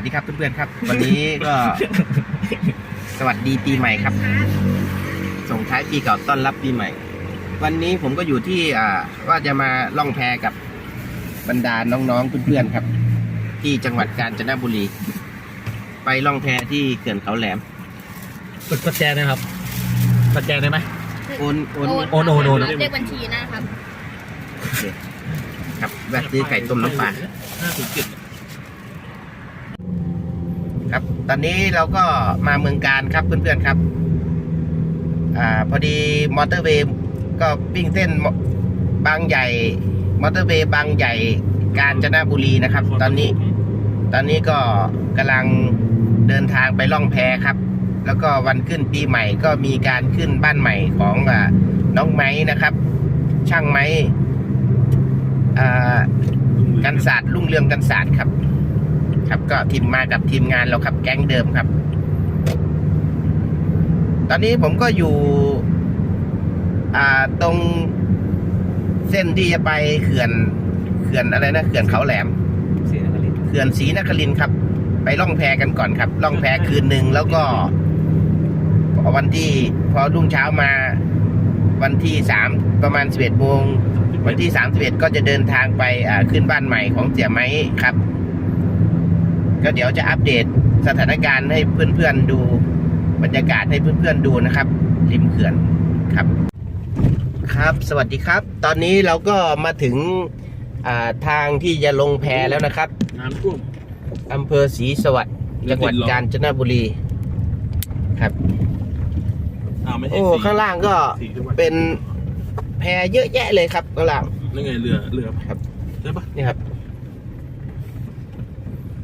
สวัสดีครับเพื่อนๆครับ วันนี้ก็ สวัสดีปีใหม่ครับ ส่งท้ายปีเก่าต้อนรับปีใหม่ วันนี้ผมก็อยู่ที่อ่าว่าจะมาล่องแพกับบรรดาน้องๆเพื่อนๆครับ ที่จังหวัดกาญจนบุรี ไปล่องแพที่เขื่อนเขาแหลมกดประแจนะครับประแจได้ไหม โอนโอนโอนโอนโอน เลขบัญชีนะครับโอเคครับแวะซื้อไก่ต้มน้ำปลา ห้าสิบเจ็ด ครับ ตอนนี้เราก็มาเมืองการครับเพื่อนๆครับ อ่าพอดีมอเตอร์เวย์ก็วิ่งเส้นบางใหญ่ มอเตอร์เวย์บางใหญ่กาญจนบุรีนะครับ ตอนนี้ ตอนนี้ก็กำลังเดินทางไปล่องแพครับ แล้วก็วันขึ้นปีใหม่ก็มีการขึ้นบ้านใหม่ของอาน้องไม้นะครับ ช่างไม้อ่ากันศาสตร์รุ่งเรืองกันศาสตร์ครับ ครับ ก็ทีมมากับทีมงานเราครับ แก๊งเดิมครับ ตอนนี้ผมก็อยู่ อ่าตรงเส้นที่จะไปเขื่อนเขื่อนอะไรนะเขื่อนเขาแหลมเสียงอะไรเขื่อนศรีนครินทร์ครับ ไปล่องแพกันก่อนครับ ล่องแพคืนหนึ่งแล้วก็วันที่พอรุ่งเช้ามา วันที่สามประมาณสิบเอ็ดโมงวันที่สามสิบเอ็ดก็จะเดินทางไปอ่าขึ้นบ้านใหม่ของเสียไม้ครับ ก็เดี๋ยวจะอัปเดตสถานการณ์ให้เพื่อนๆดู บรรยากาศให้เพื่อนๆดูนะครับ ริมเขื่อนครับ ครับสวัสดีครับ ตอนนี้เราก็มาถึงอ่าทางที่จะลงแพแล้วนะครับน้ำท่วมอำเภอศรีสวัสดิ์จังหวัดกาญจนบุรีครับอ้าวไม่ใช่โอ้สี่ข้างล่างก็สี่จังหวัดเป็นแพเยอะแยะเลยครับข้างล่างนั่นไงเรือเรือครับใช่ปะนี่ครับ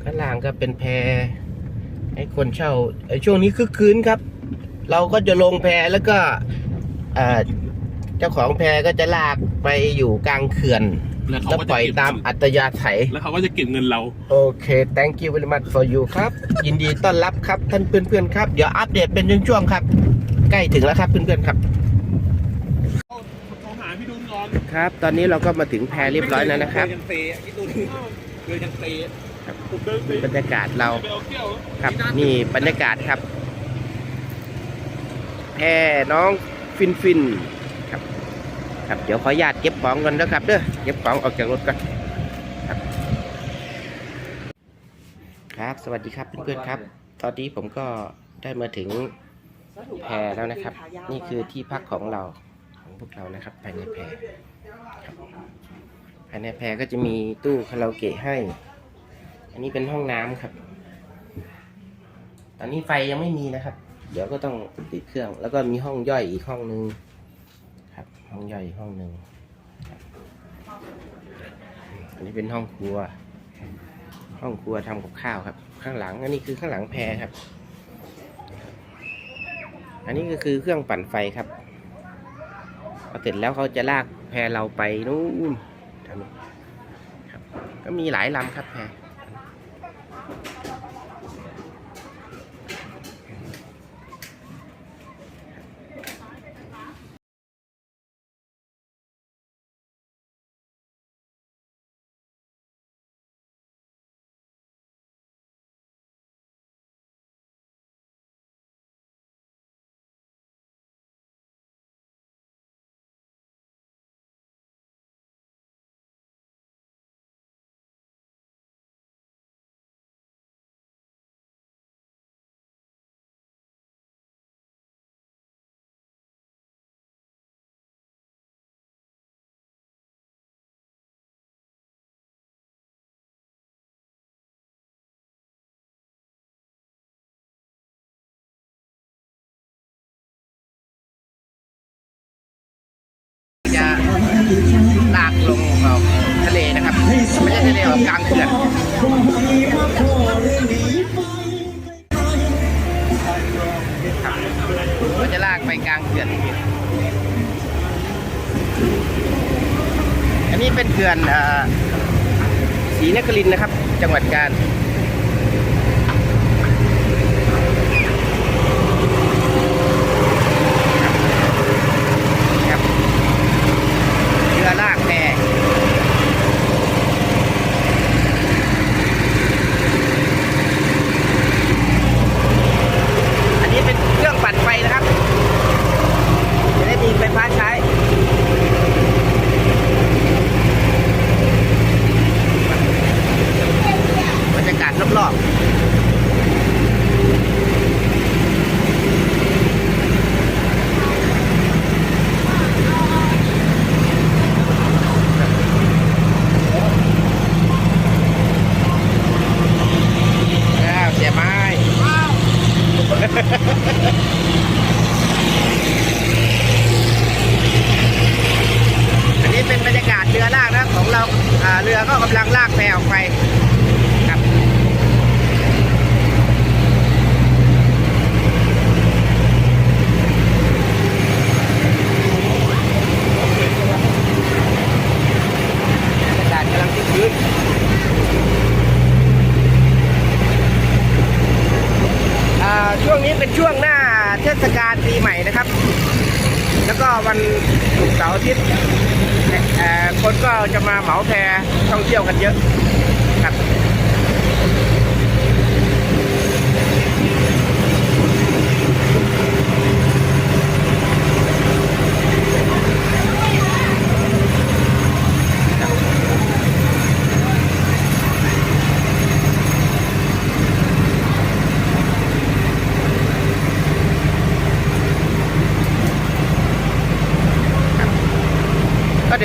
ข้างล่างก็เป็นแพให้คนเช่าไอ้ช่วงนี้คึกคืนครับ เราก็จะลงแพแล้วก็อ่าเจ้าของแพก็จะลากไปอยู่กลางเขื่อนแล้วเขาแล้วก็ปจะล่อยเก็บตามอัตยาศัยแล้วเขาก็จะเก็บเงินเรา โอเค thank you very much for you ครับ ยินดีต้อนรับครับท่านเพื่อนๆครับ เดี๋ยวอัปเดตเป็นช่วงๆครับ ใกล้ถึงแล้วครับเพื่อนๆครับเขาหาพี่ดุลก่อนครับ ตอนนี้เราก็มาถึงแพเรียบร้อยแล้วนะครับเดินเตะพี่ดุลเดินกันเตะ ครับบรรยากาศเราครับนี่บรรยากาศครับแพน้องฟินฟินครับ ครับเดี๋ยวขออนุญาตเก็บของก่อนนะครับเด้อเก็บของออกจากรถก่อนครับครับ สวัสดีครับเพื่อนๆครับ ตอนนี้ผมก็ได้มาถึงแพแล้วนะครับ นี่คือที่พักของเราของพวกเรานะครับภายในแพครับภายในแพก็จะมีตู้คาราโอเกะให้ อันนี้เป็นห้องน้ำครับ ตอนนี้ไฟยังไม่มีนะครับ เดี๋ยวก็ต้องติดเครื่อง แล้วก็มีห้องย่อยอีกห้องนึงครับ ห้องย่อยอีกห้องนึงอันนี้เป็นห้องครัว ห้องครัวทำกับข้าวครับ ข้างหลัง อันนี้คือข้างหลังแพครับ อันนี้ก็คือเครื่องปั่นไฟครับพอเสร็จแล้วเขาจะลากแพเราไปนู่นครับก็มีหลายลำครับแพจ ไปกลางเขื่อนอันนี้เป็นเขื่อนศรีนครินนะครับ จังหวัดกาญ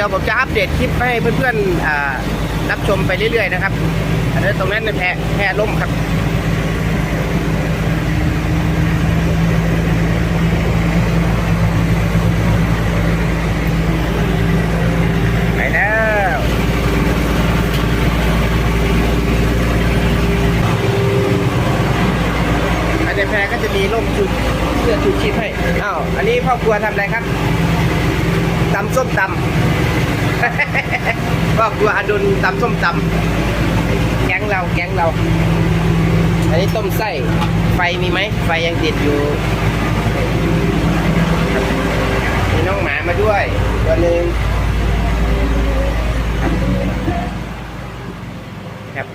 ดี๋ยวผมจะอัปเดตคลิปให้เพื่อนๆรับชมไปเรื่อยๆนะครับอันนี้ตรงนั้นแพร่ล่มครับ ไปแล้วอันในแพก็จะมีร่มชูเสื้อชูชีพให้ อ้าว อันนี้พ่อครัวทำอะไรครับ ตำส้มตำ พ่อครัวอดุล ตำส้มตำแก๊งเราแก๊งเรา อันนี้ต้มไส้ ไฟมีไหม ไฟยังติดอยู่ครับมีน้องหมามาด้วยตัวหนึ่งครับ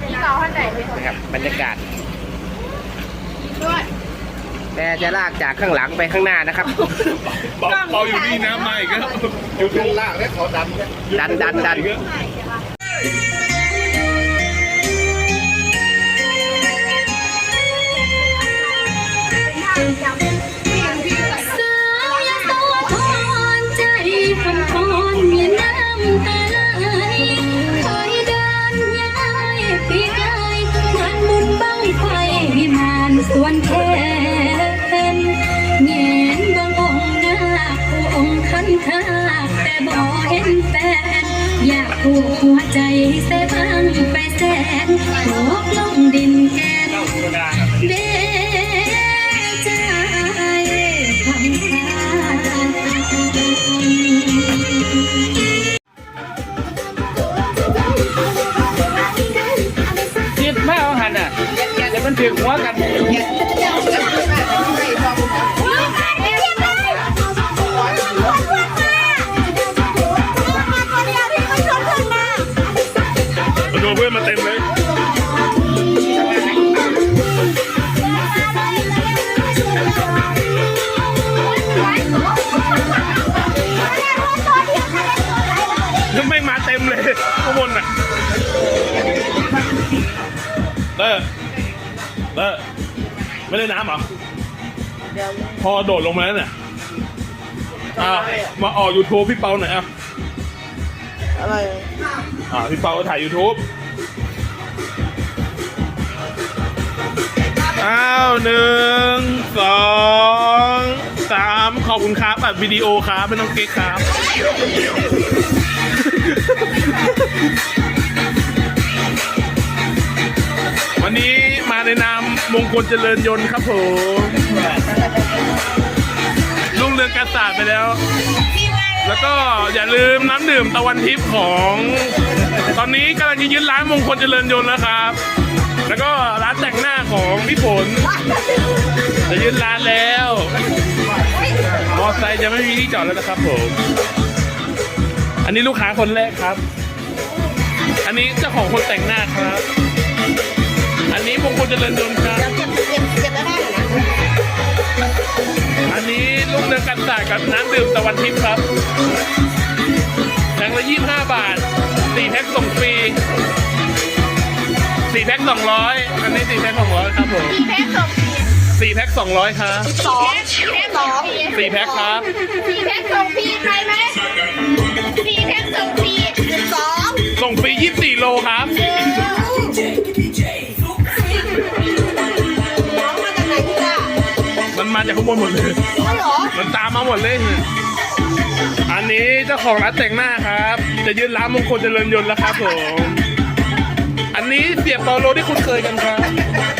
พี่เปาท่านไหนเป็นคนนะครับบรรยากาศ ด้วย แต่ จะลากจากข้างหลังไปข้างหน้านะครับเปาเปาอยู่นี่นะมาอีกแล้วอยู่ตรงล่างแล้วขอดันดันดันดัน หัวใจเสบังไปแสนตกลงดินแกนเดใจความคาคิดไม่เอาหันอะเดี๋ยวมันถึงหัวกัน ข้างบนอะเตอร์เตอร์ไม่ได้น้ำเหรอ พอโดดลงมาแล้วเนี่ยอ้าวมาออก YouTube พี่เปาหน่อยอะอะไร อ่า พี่เปาก็ถ่าย YouTube อ้าวหนึ่งสองสามขอบคุณครับแบบวิดีโอครับ ไม่ต้องเก๊กครับ วันนี้มาในนามมงคลเจริญยนต์ครับผมลุงเรืองกษัตร์ไปแล้ว แล้วก็อย่าลืมน้ำดื่มตะวันทิพย์ของ ตอนนี้กำลังจะยึดร้านมงคลเจริญยนต์แล้วครับ แล้วก็ร้านแต่งหน้าของพี่ฝนจะยึดร้านแล้วมอไซค์จะไม่มีที่จอดแล้วนะครับผม อันนี้ลูกค้าคนแรกครับ อันนี้เจ้าของคนแต่งหน้าครับ อันนี้มงคลเจริญยนต์ครับ เก็บเก็บเก็บแล้วได้เหรอนะอันนี้ลูกเรือกันศาสตร์กับน้ำดื่มตะวันทิพย์ครับแพ็คละยี่ห้าบาทสี่แพ็คส่งฟรีสี่แพ็คสองร้อยอันนี้สี่แพ็คสองร้อยครับผมแพ็คส่งสี สี่แพ็คสองร้อยครับสองแพ็คสองสี่แพ็คครับสี่แพ็คส่งฟรีใครไหมสี่แพ็คส่งฟรีสองส่งฟรียี่สิบสี่โลครับมันมาจากข้างบนหมดเลยหรอมันตามมาหมดเลยอันนี้เจ้าของร้านแต่งหน้าครับ จะยืนร้านมงคลเจริญยนต์แล้วครับผม อันนี้เสียบเปาโลที่คุณเคยกันครับ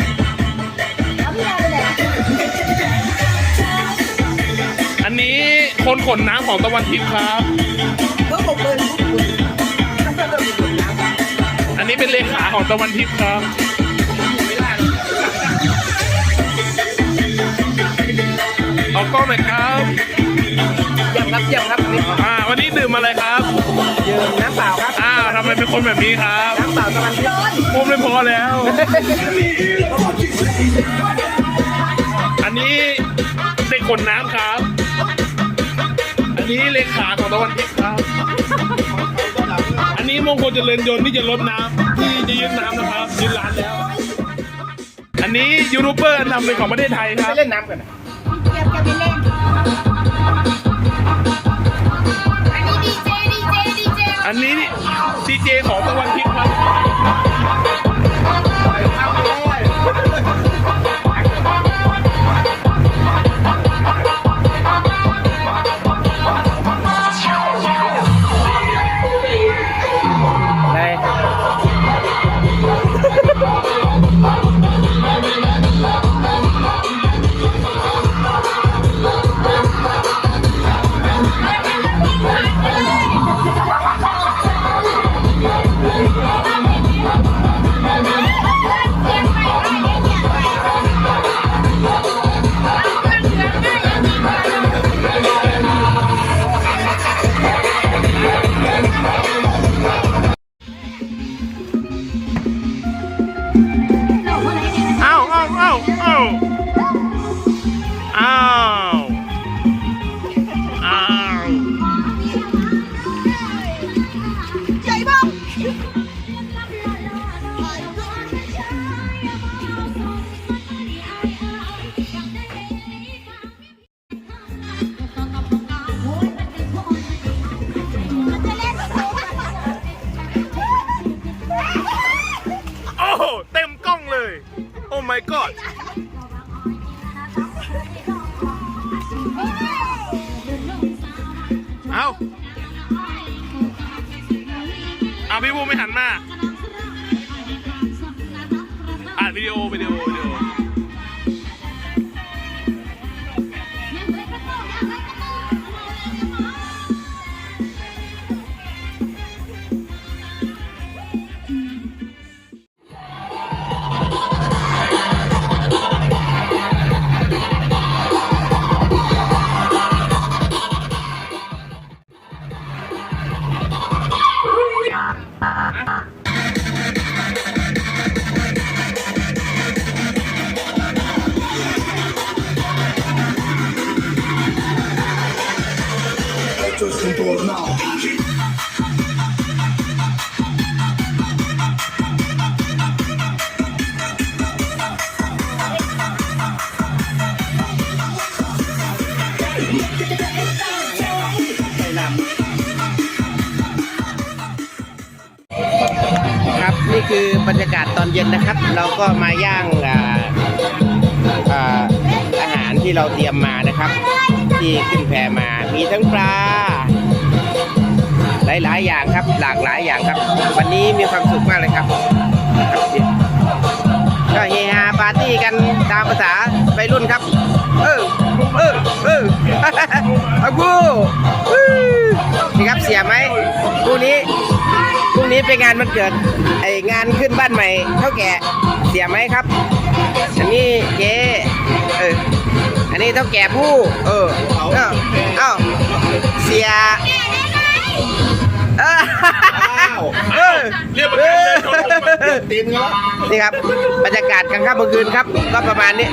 คนขนน้ำของตะวันทิพย์ครับอันนี้เป็นเลขาของตะวันทิพย์ครับออกกล้องหน่อยครับเยี่ยมครับเยี่ยมครับนี่อ่าวันนี้ดื่มอะไรครับยืมน้ำเปล่าครับอ่าทำไมเป็นคนแบบนี้ครับน้ำเปล่าตะวันทิพย์พูดไม่พอแล้ว อันนี้เด็กขนน้ำครับอั นนี้เลขาของตะวันทิพย์ครับ อันนี้มงคลเจริญยนต์ที่จะลดน้ำที่จะยืนน้ำนะครับยืนร้านแล้ว อันนี้ยูทูบเบอร์อันดับหนึ่งของประเทศไทยคไปรับ เล่นน้ำกันนะเก็บกันไปเล่นอันนี้ดีเจดีเจดีเจอันนี้ดีเจของตะวันทิพย์ครับ my god เอาเอาพี่บูไม่หันมาอ่านวิดีโอวิดีโอ บรรยากาศตอนเย็นนะครับ เราก็มาย่างอาหารที่เราเตรียมมานะครับ ที่ขึ้นแพมามีทั้งปลาหลายๆอย่างครับ หลากหลายอย่างครับ วันนี้มีความสุขมากเลยครับก็เฮฮาปาร์ตี้กันตามภาษาวัยรุ่นครับ เออเออเอออากูอื้อนี่ครับเสียไหมพรุ่นี้ นี้เป็นงานมันเกิดไองานขึ้นบ้านใหม่เท่าแก่เสียไหมครับ อันนี้เจ๊เอออันนี้เท่าแก่ผู้ เออเอ้าเอ้าเสียเออเออเรียกประกันเลยชนผมอะตีนเขานี่ครับ บรรยากาศกลางค่ำกลางคืนครับ ก็ประมาณนี้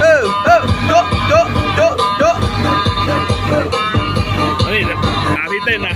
เออเออโจะโจะโจะโจะเฮ้ยหาพี่เต้นนะ